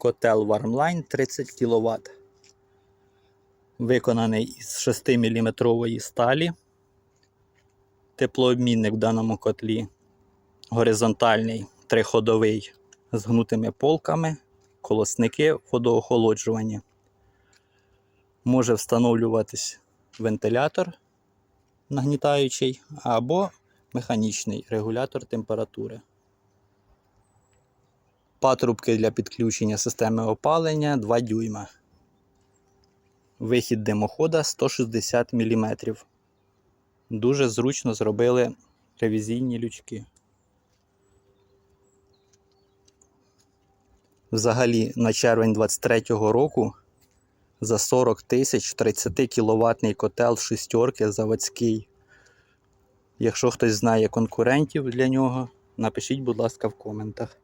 Котел Warmline 30 кВт. Виконаний із 6-мм сталі. Теплообмінник в даному котлі горизонтальний, триходовий з гнутими полками, колосники водоохолоджування. Може встановлюватись вентилятор нагнітаючий або механічний регулятор температури. Патрубки для підключення системи опалення 2 дюйма. Вихід димохода 160 мм. Дуже зручно зробили ревізійні лючки. Взагалі на червень 23-го року за 40 тисяч 30 кВт котел шістерки заводський. Якщо хтось знає конкурентів для нього, напишіть, будь ласка, в коментах.